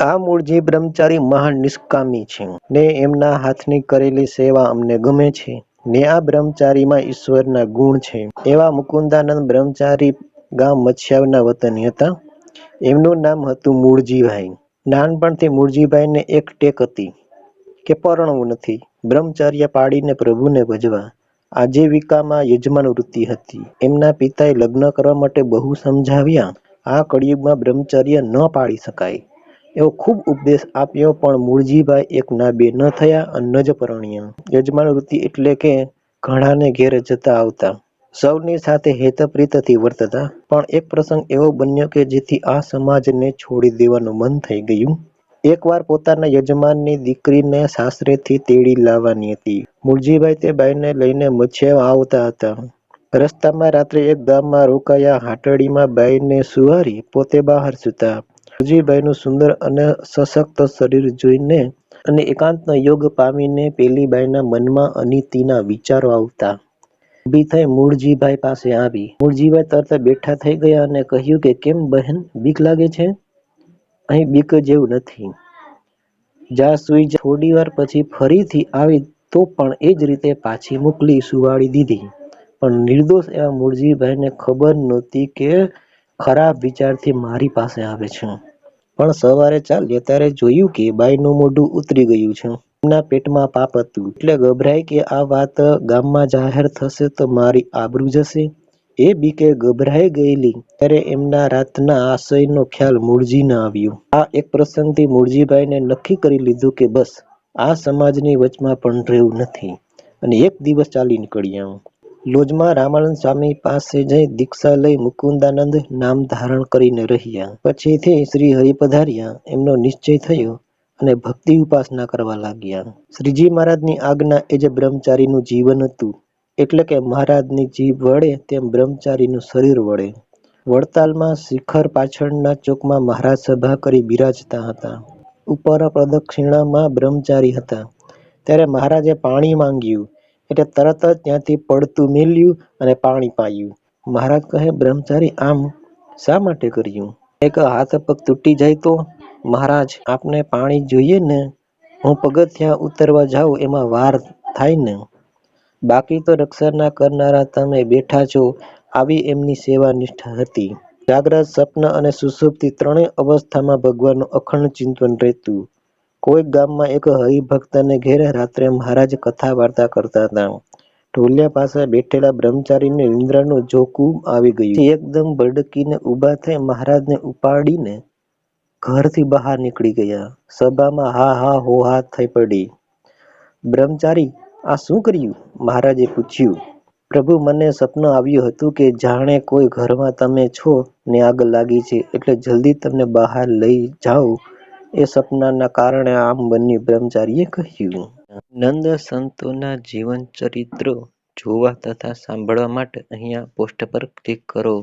આ મૂળજી બ્રહ્મચારી મહાન નિષ્કામી છે, ને એમના હાથની કરેલી સેવા અમને ગમે છે, ને આ બ્રહ્મચારીમાં ઈશ્વરના ગુણ છે. એવા મુકુંદાનંદ બ્રહ્મચારી ગામ મચ્છાવના વતની હતા. એમનું નામ હતું મૂળજીભાઈ. નાનપણથી મૂળજીભાઈને એક ટેક હતી કે પરણવું નથી. બ્રહ્મચર્ય પાડીને પ્રભુને ભજવા. આજીવિકામાં યજમાન વૃત્તિ હતી. એમના પિતાએ લગ્ન કરવા માટે બહુ સમજાવ્યા. આ કળિયુગમાં બ્રહ્મચર્ય ન પાડી શકાય. એવો ખૂબ ઉપદેશ આપ્યો, પણ મૂળજીભાઈ એક ના બે ન થયા અન્ન જ પરણ્યા. યજમાન વૃત્તિ એટલે કે ઘણાને ઘેર જતા આવતા. સૌની સાથે હેતપ્રીતથી વર્તતા. પણ એક પ્રસંગ એવો બન્યો કે જેથી આ સમાજને છોડી દેવાનું મન થઈ ગયું. એકવાર પોતાના યજમાનની દીકરીને સાસરેથી તેડી લાવવાની હતી. મૂળજીભાઈ તે બાઈને લઈને મચ્છિયા આવતા હતા. રસ્તામાં રાત્રે એક ગામમાં રોકાયા, હાટડીમાં બાઈને સુવારી પોતે બહાર સૂતા. મૂળજીભાઈનું સુંદર અને સશક્ત શરીર જોઈને અને એકાંતનો યોગ પામીને પેલીબાઈના મનમાં અનિતિના વિચારો આવતા. ઊભી થઈ મૂળજીભાઈ પાસે આવી. મૂળજીભાઈ તરત બેઠા થઈ ગયા અને કહ્યું કે, કેમ બહેન, બીક લાગે છે? અહીં બીક જેવું નથી. જા સુઈ થોડી વાર પછી ફરીથી આવી તો પણ એ જ રીતે પાછી મોકલી સુવાડી દીધી. પણ નિર્દોષ એવા મૂળજીભાઈને ખબર નહોતી કે ખરાબ વિચારથી મારી પાસે આવે છે. પણ સવારે ચાલ્યા ત્યારે જોયું કે બાઈનું મોઢું ઉતરી ગયું છે. એમના પેટમાં પાપ હતું. એટલે ગભરાઈ કે આ વાત ગામમાં જાહેર થશે તો મારી આબરૂ જશે? એ બીકે ગભરાઈ ગયેલી. ત્યારે એમના રાતના આશયનો ખ્યાલ મૂળજીને આવ્યો. આ એક પ્રસંગથી મૂળજીભાઈને નક્કી કરી લીધું કે બસ, આ સમાજની વચમાં પણ રહેવું નથી. અને એક દિવસ ચાલી નીકળ્યા. લોજમાં રામાનંદ સ્વામી પાસે જઈ દીક્ષા લઈ મુકુંદાનંદ નામ ધારણ કરીને રહ્યા. પછીથી શ્રી હરિ પધાર્યા. એમનો નિશ્ચય થયો અને ભક્તિ ઉપાસના કરવા લાગ્યા. શ્રીજી મહારાજની આજ્ઞા એ જે બ્રહ્મચારીનું જીવન હતું. એટલે કે મહારાજની જીભ વળે તેમ બ્રહ્મચારીનું શરીર વળે. વડતાલમાં શિખર પાછળના ચોકમાં મહારાજ સભા કરી બિરાજતા હતા. ઉપર પ્રદક્ષિણામાં બ્રહ્મચારી હતા. ત્યારે મહારાજે પાણી માંગ્યું. એટલે તરત જ ત્યાંથી પડતું મેલ્યું અને પાણી પાયું. મહારાજ કહે, બ્રહ્મચારી, આમ શા માટે કર્યું? એક હાથ પગ તૂટી જાય તો? મહારાજ, આપને પાણી જોઈએ ને? હું પગથિયાં ઉતરવા જાઉં, એમાં વાર થાય ને? બાકી તો રક્ષાના કરનારા તમે બેઠા છો, આવી એમની સેવા નિષ્ઠા હતી. જાગ્રત સ્વપ્ન અને સુસુપ્તિ ત્રણેય અવસ્થામાં ભગવાનનું અખંડ ચિંતન રહેતું. કોઈક ગામમાં એક હરિભક્તને ઘેરે રાત્રે મહારાજ કથા વાર્તા કરતા હતા. ઢોલિયા પાસે બેઠેલા બ્રહ્મચારીને ઇન્દ્રનું જોકું આવી ગયું. એકદમ ભડકીને ઊભા થઈ મહારાજને ઉપાડીને ઘરથી બહાર નીકળી ગયા. સભામાં હા હા, હો, હા થઈ પડી. બ્રહ્મચારી, આ શું કર્યું? મહારાજે પૂછ્યું. પ્રભુ, મને સપનું આવ્યું હતું કે જાણે કોઈ ઘરમાં તમે છો ને આગ લાગી છે, એટલે જલ્દી તમને બહાર લઈ જાઉં એ સપનાના કારણે આમ બન્યું બ્રહ્મચારીએ કહ્યું, નંદ સંતોના જીવન ચરિત્રો જોવા તથા સાંભળવા માટે અહીંયા પોસ્ટ પર ક્લિક કરો.